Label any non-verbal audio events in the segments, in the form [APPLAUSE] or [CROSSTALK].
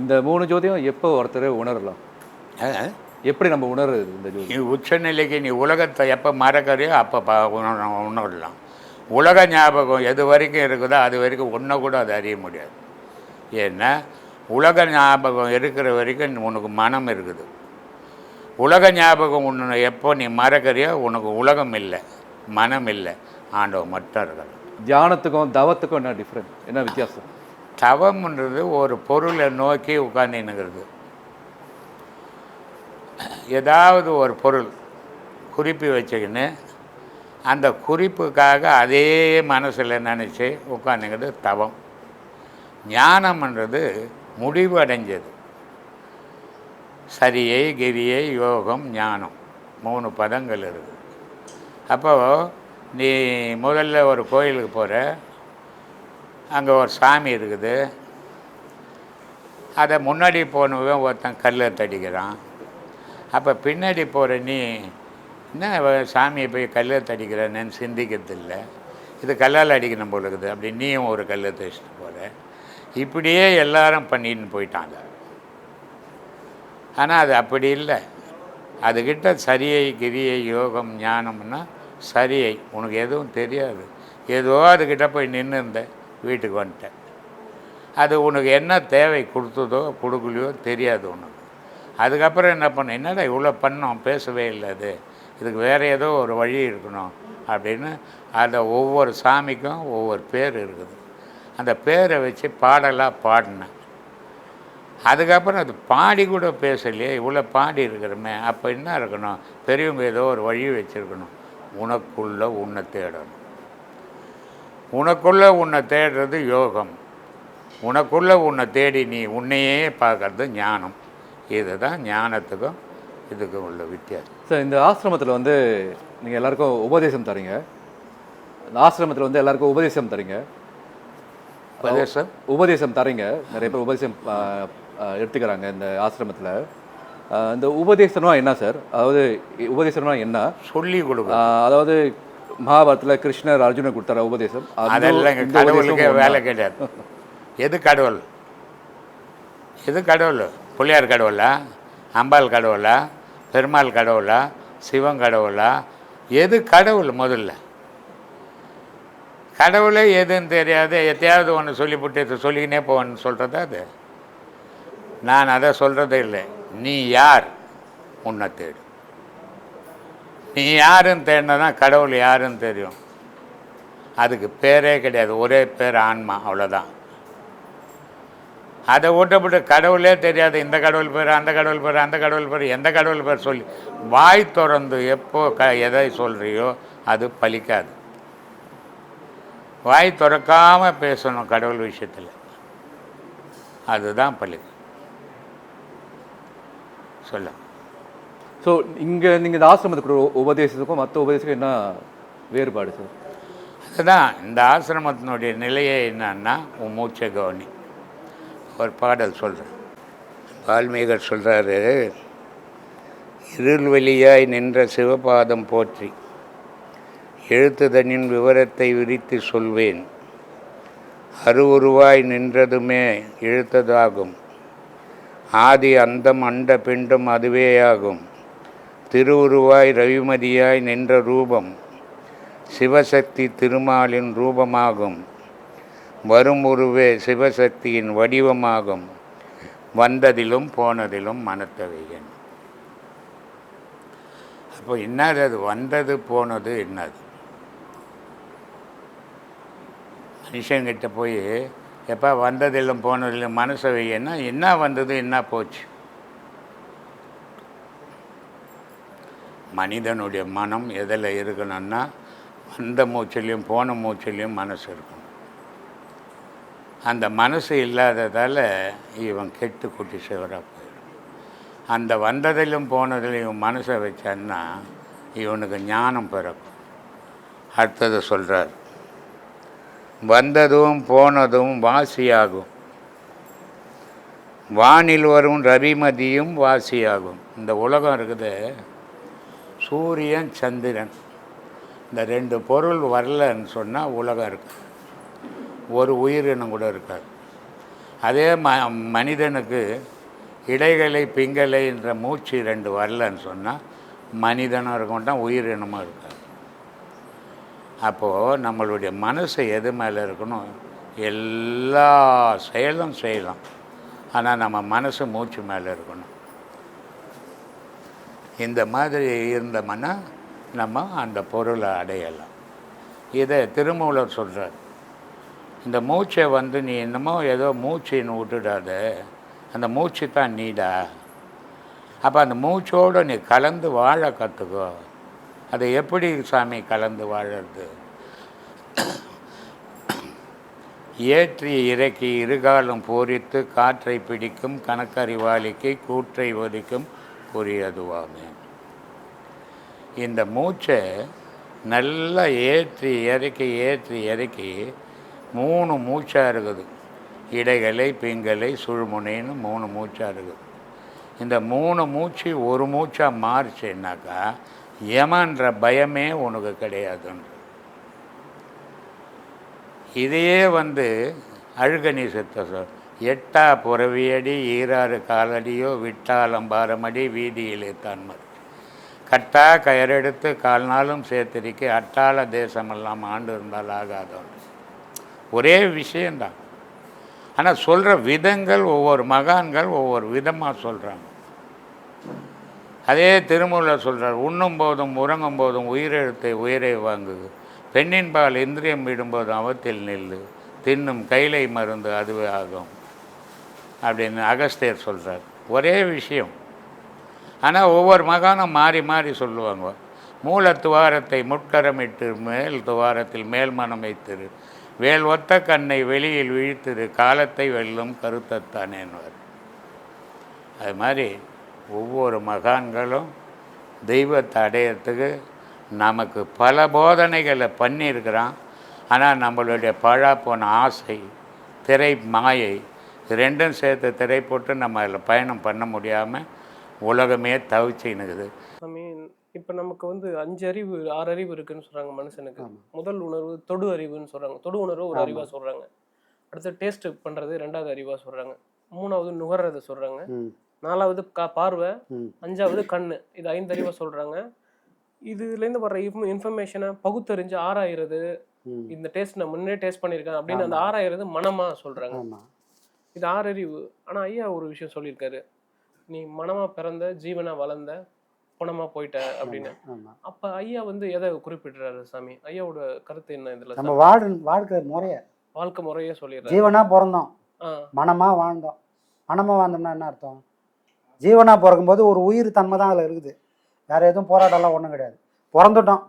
இந்த மூணு ஜோதியும் எப்போ ஒருத்தர் உணரலாம்? எப்படி நம்ம உணர்றது இந்த ஜோதி? நீ உச்சநிலைக்கு நீ உலகத்தை எப்போ மறக்கறியோ அப்போ பா உணரலாம். உலக ஞாபகம் எது வரைக்கும் இருக்குதோ அது வரைக்கும் ஒன்றை கூட அதை அறிய முடியாது. ஏன்னா உலக ஞாபகம் இருக்கிற வரைக்கும் உனக்கு மனம் இருக்குது. உலக ஞாபகம் ஒன்று எப்போ நீ மறக்கறியோ உனக்கு உலகம் இல்லை மனம் இல்லை. ஆண்டவன் மட்டும் இருக்கலாம் தியானத்துக்கும் தவத்துக்கும் என்ன டிஃப்ரெண்ட் என்ன வித்தியாசம்? தவம்ன்றது ஒரு பொருளை நோக்கி உட்காந்துன்னுங்கிறது ஏதாவது ஒரு பொருள் குறிப்பு வச்சுக்கின்னு அந்த குறிப்புக்காக அதே மனசில் நினச்சி உட்காந்துங்கிறது தவம். ஞானம்ன்றது முடிவு அடைஞ்சது. சரியை கிரியை யோகம் ஞானம் மூணு பதங்கள் இருக்குது. அப்போது நீ முதல்ல ஒரு கோயிலுக்கு போகிற அங்கே ஒரு சாமி இருக்குது. அதை முன்னாடி போனவன் ஒருத்தன் கல்லை தடிக்கிறான். அப்போ பின்னாடி போகிற நீ என்ன சாமியை போய் கல்லை தடிக்கிறேன்னு சிந்திக்கிறதில்லை. இது கல்லால் அடிக்கணும் போல இருக்குது. அப்படி நீயும் ஒரு கல்லை தடிச்சிட்டு போகிற இப்படியே எல்லாரும் பண்ணின்னு போயிட்டாங்க ஆனால் அது அப்படி இல்லை. அதுக்கிட்ட சரியை கிரியை யோகம் ஞானம்னா சரியை. உனக்கு எதுவும் தெரியாது. ஏதோ அதுக்கிட்ட போய் நின்று இருந்தேன் வீட்டுக்கு வந்துட்டேன். அது உனக்கு என்ன தேவை கொடுத்ததோ கொடுக்கலையோ தெரியாது உனக்கு. அதுக்கப்புறம் என்ன பண்ண என்னடா இவ்வளோ பண்ணோம் பேசவே இல்லை அது. இதுக்கு வேறு ஏதோ ஒரு வழி இருக்கணும் அப்படின்னு அந்த ஒவ்வொரு சாமிக்கும் ஒவ்வொரு பேர் இருக்குது. அந்த பேரை வச்சு பாடலாக பாடினேன். அதுக்கப்புறம் அது பாடி கூட பேசலையே இவ்வளோ பாடி இருக்கிறோமே அப்போ என்ன இருக்கணும்? பெரியவங்க ஏதோ ஒரு வழி வச்சுருக்கணும். உனக்குள்ளே உன்னை தேடணும். உனக்குள்ள உன்னை தேடுறது யோகம். உனக்குள்ள உன்னை தேடி நீ உன்னையே பார்க்கறது ஞானம். இதுதான் ஞானத்துக்கும் இதுக்கும் உள்ள வித்தியாசம். சார் இந்த ஆசிரமத்தில் வந்து நீங்கள் எல்லாருக்கும் உபதேசம் தரீங்க. இந்த ஆசிரமத்தில் வந்து எல்லாருக்கும் உபதேசம் தரீங்க. உபதேசம்? உபதேசம் தரீங்க. நிறைய பேர் உபதேசம் எடுத்துக்கிறாங்க இந்த ஆசிரமத்தில். இந்த உபதேசம்னா என்ன சார்? அதாவது உபதேசம்னா என்ன? சொல்லி கொடுக்கும் அதாவது மகாபாரத்தில் கிருஷ்ணர் அர்ஜுனர் கொடுத்தார உபதேசம். அது- அதெல்லாம் கடவுளுக்கே வேலை? கிடையாது. எது கடவுள்? எது கடவுள்? புள்ளியார் கடவுளா? அம்பாள் கடவுளா? பெருமாள் கடவுளா? சிவன் கடவுளா? எது கடவுள் முதல்ல? கடவுளே எதுன்னு தெரியாது. எத்தையாவது ஒன்று சொல்லிவிட்டு சொல்லிக்கினே போவேன்னு சொல்கிறதா அது? நான் அதை சொல்கிறதே இல்லை. நீ யார்? உன்னை தேடு. நீ யாருன்னு தேடினதான் கடவுள் யாருன்னு தெரியும். அதுக்கு பேரே கிடையாது ஒரே பேர் ஆன்மா அவ்வளோதான் அதை ஊட்டப்பட்டு கடவுளே தெரியாது இந்த கடவுள் பேர் அந்த கடவுள் பேர் அந்த கடவுள் பேர் எந்த கடவுள் பேர் சொல்லி. வாய் திறந்து எப்போ க எதை சொல்கிறியோ அது பலிக்காது. வாய் திறக்காமல் பேசணும் கடவுள் விஷயத்தில். அதுதான் பலி. சொல்ல. ஸோ இங்கே நீங்கள் இந்த ஆசிரமத்துக்கு உபதேசத்துக்கும் மற்ற உபதேசத்துக்கும் என்ன வேறுபாடு சார் அதுதான் இந்த ஆசிரமத்தினுடைய நிலையே என்னன்னா உன் மூச்சை கவனி. ஒரு பாடல் சொல்கிறேன் வால்மீகர் சொல்கிறாரு இருள் வெளியாய் நின்ற சிவபாதம் போற்றி எழுத்துதனின் விவரத்தை விரித்து சொல்வேன். அருவுருவாய் நின்றதுமே எழுத்ததாகும். ஆதி அந்தம் அண்ட பிண்டும் அதுவேயாகும். திருவுருவாய் ரவிமதியாய் நின்ற ரூபம் சிவசக்தி திருமாலின் ரூபமாகும். வரும் உருவே சிவசக்தியின் வடிவமாகும். வந்ததிலும் போனதிலும் மனத்தவையன். அப்போ என்னது அது? வந்தது போனது என்னது? மனுஷங்கிட்ட போய் எப்போ வந்ததிலும் போனதிலும் மனசவையன்னா என்ன வந்தது என்ன போச்சு? மனிதனுடைய மனம் எதில் இருக்கணும்னா வந்த மூச்சிலையும் போன மூச்சிலையும் மனசு இருக்கணும். அந்த மனசு இல்லாததால் இவன் கெட்டு குட்டி சிவராக போயிடும். அந்த வந்ததிலும் போனதிலையும் மனசை வச்சான்னா இவனுக்கு ஞானம் பிறக்கும். அடுத்தது சொல்கிறார் வந்ததும் போனதும் வாசியாகும். வானில் வரும் ரவிமதியும் வாசியாகும். இந்த உலகம் இருக்குது சூரியன் சந்திரன். இந்த ரெண்டு பொருள் வரலன்னு சொன்னால் உலகம் இருக்குது ஒரு உயிரினம் கூட இருக்காது. அதே ம மனிதனுக்கு இடைகளை பிங்கலை என்ற மூச்சு ரெண்டு வரலன்னு சொன்னால் மனிதனும் இருக்க மாட்டான் உயிரினமும் இருக்காது. அப்போது நம்மளுடைய மனசு எது மேலே இருக்கணும் எல்லா செயலும் செய்யலாம். ஆனால் நம்ம மனசு மூச்சு மேலே இருக்கணும். இந்த மாதிரி இருந்தோம்னா நம்ம அந்த பொருளை அடையலாம். இதை திருமூலர் சொல்கிறார் இந்த மூச்சை வந்து நீ என்னமோ ஏதோ மூச்சின்னு விட்டுடாத. அந்த மூச்சு தான் நீடா. அப்போ அந்த மூச்சோடு நீ கலந்து வாழ கற்றுக்கோ அதை எப்படி சாமி கலந்து வாழறது? ஏற்றி இறக்கி இருகாலம் பூரித்து காற்றை பிடிக்கும் கணக்கறிவாளிக்கு கூற்றை ஒதுக்கும் புரியதுவாமே இந்த மூச்சை நல்லா ஏற்றி இறக்கி ஏற்றி இறக்கி மூணு மூச்சாக இருக்குது. இடைகளை பிங்கலை சுழுமுனைன்னு மூணு மூச்சாக இருக்குது. இந்த மூணு மூச்சு ஒரு மூச்சாக மாறுச்சுன்னாக்கா யமன்ற பயமே உனக்கு கிடையாதுன்ற இதையே வந்து அழுகணி சித்த சொல் எட்டா புறவியடி ஈராறு காலடியோ விட்டாலம் பாரமடி வீதியிலே தான்மர் கட்டா கயரெடுத்து கால்நாளும் சேர்த்திருக்கி அட்டாள தேசமெல்லாம் ஆண்டு இருந்தால் ஆகாதவன் ஒரே விஷயந்தான். ஆனால் சொல்கிற விதங்கள் ஒவ்வொரு மகான்கள் ஒவ்வொரு விதமாக சொல்கிறாங்க அதே திருமூலர் சொல்கிறார் உண்ணும் போதும் உறங்கும் போதும் உயிரெழுத்தை உயிரை வாங்குது பெண்ணின் பால் இந்திரியம் விடும்போதும் அவத்தில் நில்லு. தின்னும் கைலை மருந்து அதுவே ஆகும். அப்படின்னு அகஸ்தியர் சொல்கிறார் ஒரே விஷயம். ஆனால் ஒவ்வொரு மகானும் மாறி மாறி சொல்லுவாங்க. மூல துவாரத்தை முட்கரமிட்டு மேல் துவாரத்தில் மேல் மனம் வைத்திரு. வேல் ஒத்த கண்ணை வெளியில் விழித்திரு காலத்தை வெல்லும் கருத்தத்தானேன்வார் அது மாதிரி ஒவ்வொரு மகான்களும் தெய்வத்தை அடையிறதுக்கு நமக்கு பல போதனைகளை பண்ணியிருக்கிறான். ஆனால் நம்மளுடைய பழா போன ஆசை திரை மாயை ரெண்டும் சேர்த்து திரை போட்டு நம்ம அதில் பயணம் பண்ண முடியாமல் உலகமே தவிச்சுன்னுக்குது இப்போ நமக்கு வந்து அஞ்சு அறிவு ஆறு அறிவு இருக்குன்னு சொல்றாங்க மனுஷனுக்கு. முதல் உணர்வு தொடு அறிவுன்னு சொல்றாங்க. தொடு உணர்வு ஒரு ஆமா. அறிவா சொல்றாங்க. அடுத்து டேஸ்ட் பண்றது ரெண்டாவது அறிவா சொல்றாங்க. மூணாவது நுகர்றது சொல்றாங்க. ம். நாலாவது கா பார்வை. அஞ்சாவது கண்ணு. இது ஐந்து அறிவா சொல்றாங்க. இதுலேருந்து வர்ற இன்ஃபர்மேஷனை பகுத்தறிஞ்சு ஆராயிறது. இந்த டேஸ்ட் நான் முன்னே டேஸ்ட் பண்ணியிருக்கேன் அப்படின்னு அந்த. ஆராயிறது மனமா சொல்றாங்க. ஆமாம் இது ஆறு அறிவு ஆனா ஐயா ஒரு விஷயம் சொல்லியிருக்காரு. நீ மனமா பிறந்த ஜீவனா வளர்ந்த புனமா போயிட்ட அப்படின்னு. அப்ப ஐயா வந்து எதை குறிப்பிடுறாரு சாமி? ஐயாவோட கருத்து என்ன இதுல நம்ம? வாழ வாழ்க்கை முறைய. வாழ்க்கை முறையே சொல்லிடுறாரு. ஜீவனாக பிறந்தோம். மனமாக வாழ்ந்தோம். மனமாக வாழ்ந்தோம்னா என்ன அர்த்தம்? ஜீவனாக பிறக்கும்போது ஒரு உயிர் தன்மை தான் அதில் இருக்குது. வேறு எதுவும் போராட்டம்லாம் ஒன்றும் கிடையாது. பிறந்துட்டோம்.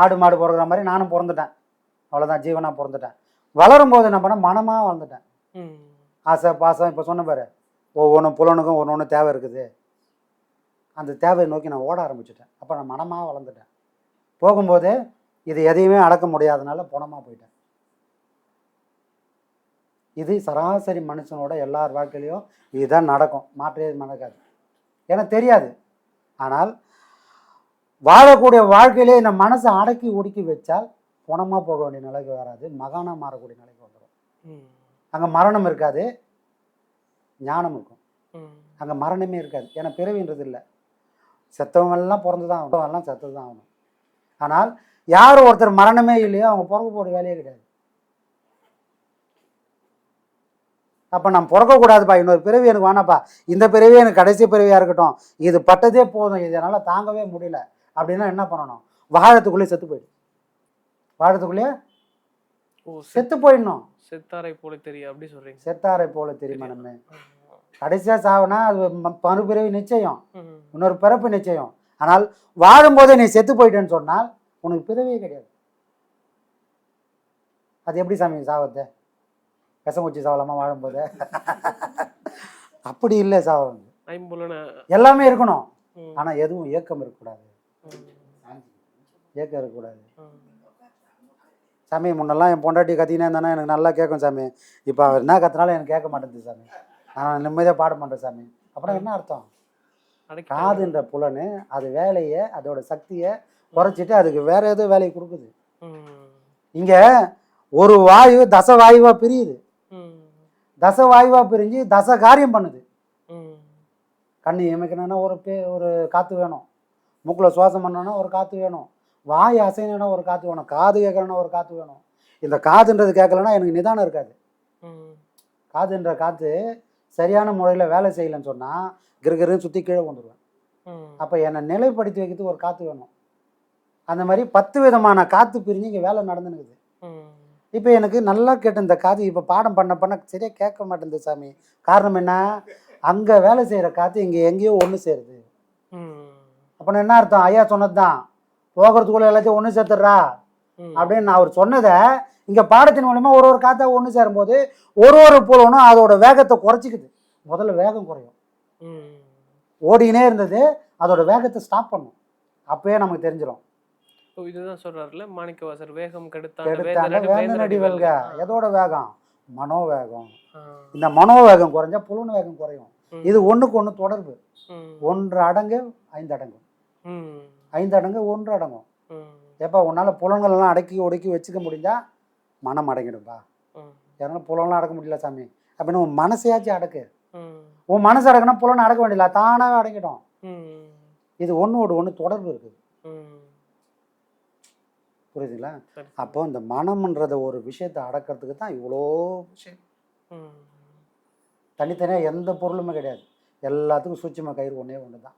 ஆடு மாடு பிறகுற மாதிரி நானும் பிறந்துட்டேன். அவ்வளோதான் ஜீவனாக பிறந்துட்டேன். வளரும்போது என்ன பண்ண மனமாக வாழ்ந்துட்டேன். ம், ஆசை பாசம் இப்போ சொன்ன பாரு. ஒவ்வொன்றும் புலனுக்கும் ஒன்று ஒன்று தேவை இருக்குது. அந்த தேவையை நோக்கி நான் ஓட ஆரம்பிச்சிட்டேன். அப்போ நான் மனமாக வளர்ந்துட்டேன். போகும்போது இது எதையுமே அடக்க முடியாதனால புணமாக போயிட்டேன். இது சராசரி மனுஷனோட எல்லார் வாழ்க்கையிலையும் இதுதான் நடக்கும். மாற்றே நடக்காது. எனக்கு தெரியாது. ஆனால் வாழக்கூடிய வாழ்க்கையிலே இந்த மனசை அடக்கி ஒடுக்கி வச்சால் பணமாக போக வேண்டிய நிலைக்கு வராது. மகானாக மாறக்கூடிய நிலைக்கு வந்துடும் அங்கே மரணம் இருக்காது. ஞானம் இருக்கும். அங்கே மரணமே இருக்காது. ஏன்னா பிறவின்றது இல்லை. செத்தவங்கெல்லாம் பிறந்து தான் ஆகணும். எல்லாம் செத்து தான் ஆகணும். ஆனால் யார் ஒருத்தர் மரணமே இல்லையோ அவங்க பிறக்க போகிற வேலையே கிடையாது. அப்போ நான் பிறக்கக்கூடாதுப்பா. இன்னொரு பிறவி எனக்கு வேணாப்பா. இந்த பிறவி எனக்கு கடைசி பிறவியாக இருக்கட்டும். இது பட்டதே போதும். இது என்னால் தாங்கவே முடியல. அப்படின்னா என்ன பண்ணணும்? வாழத்துக்குள்ளேயே செத்து போயிடும் வாழத்துக்குள்ளேயே செத்து போயிடணும். செத்தாரை போல தெரியும் அப்படி சொல்றீங்க. செத்தாரை போல தெரியுமா நம்ம ஆமா. கடைசியாக சாவுனா அது மறுபிறவி நிச்சயம். இன்னொரு பிறப்பு நிச்சயம். ஆனால் வாழும்போதே நீ செத்து போயிட்டேன்னு சொன்னால் உனக்கு பிறவியே கிடையாது. அது எப்படி சாமி சாவத்தை? விஷம் குச்சி சாவலாமா வாழும்போது? [LAUGHS] அப்படி இல்லை சாவம். எல்லாமே இருக்கணும். ஆனால் எதுவும் ஏக்கம் இருக்கக்கூடாது. ஏக்கம் இருக்கக்கூடாது. சாமி முன்னெல்லாம் என் பொண்டாட்டி கத்தினே இருந்தானா எனக்கு நல்லா கேட்கும் சாமி. இப்போ அவர் என்ன கத்தினாலும் எனக்கு கேட்க மாட்டேங்குது சாமி. நான் நிம்மதியாக பாட மாட்டேன் சாமி. அப்புறம் என்ன அர்த்தம். காதுன்ற புலனு அது வேலையை அதோட சக்தியை குறைச்சிட்டு அதுக்கு வேற ஏதோ வேலையை கொடுக்குது. இங்கே ஒரு வாயு தச வாயுவாக பிரியுது. தச வாயுவாக பிரிஞ்சு தச காரியம் பண்ணுது. கண்ணு இமைக்கணும்னா ஒரு பே ஒரு காற்று வேணும். மூக்கில் சுவாசம் பண்ணணும்னா ஒரு காற்று வேணும். வாய் அசையணும்னா ஒரு காற்று வேணும் காது கேட்கணும்னா ஒரு காற்று வேணும். இந்த காதுன்றது கேட்கலன்னா எனக்கு நிதானம் இருக்காது. காதுன்ற காற்று சரியான முறையில் வேலை செய்யலைன்னு சொன்னால் கிருகிருன்னு சுற்றி கீழே ம். அப்போ என்னை நிலைப்படுத்தி வைக்கிறதுக்கு ஒரு காற்று வேணும். அந்த மாதிரி பத்து விதமான காற்று பிரிஞ்சு இங்கே வேலை நடந்துனுக்குது. இப்போ எனக்கு நல்லா கேட்ட இந்த காது இப்போ பாடம் பண்ண பண்ண சரியாக கேட்க மாட்டேங்குது சாமி. காரணம் என்ன? அங்கே வேலை செய்கிற காற்று இங்கே எங்கேயோ ஒன்று சேருது. அப்போ என்ன அர்த்தம்? ஐயா சொன்னது தான் போகிறதுக்குள்ளே எல்லாத்தையும் ஒன்று சேர்த்துடுறா. அப்படின்னு அவர் சொன்னதை இங்கே பாடத்தின் மூலிமா ஒரு ஒரு காற்றா ஒன்று சேரும்போது ஒரு ஒரு புலனும் அதோட வேகத்தை குறைச்சிக்குது. முதல்ல வேகம் குறையும். ஓடினே இருந்தது அதோட வேகத்தை ஸ்டாப் பண்ணும். அப்பயே நமக்கு தெரிஞ்சிடும் இதுதான் சொல்றாருல மாணிக்கவாசர் வேகம் வெல்க எதோட வேகம்? மனோவேகம். இந்த மனோவேகம் குறைஞ்சா புலன் வேகம் குறையும். இது ஒண்ணுக்கு ஒன்று தொடர்பு. ஒன்று அடங்கு ஐந்து அடங்கும் ம், ஐந்து அடங்கு ஒன்று அடங்கும். ம், எப்போ உன்னால் புலன்கள் எல்லாம் அடக்கி ஒடுக்கி வச்சுக்க முடிஞ்சா மனம் அடங்கிடும்பா. ம், யாராலும் புலன்லாம் அடக்க முடியல சாமி. அப்படின்னு உன் மனசையாச்சும் அடக்கு. உன் மனசு அடக்குனா புலன் அடக்க வேண்டியல தானாகவே அடங்கிடும். இது ஒன்றோடு ஒன்று தொடர்பு இருக்குது. புரியுதுங்களா. அப்போ இந்த மனம்ன்றத ஒரு விஷயத்தை அடக்கிறதுக்கு தான் இவ்வளோ விஷயம். தனித்தனியாக எந்த பொருளுமே கிடையாது. எல்லாத்துக்கும் சூட்சும கயிறு ஒன்றே ஒன்று தான்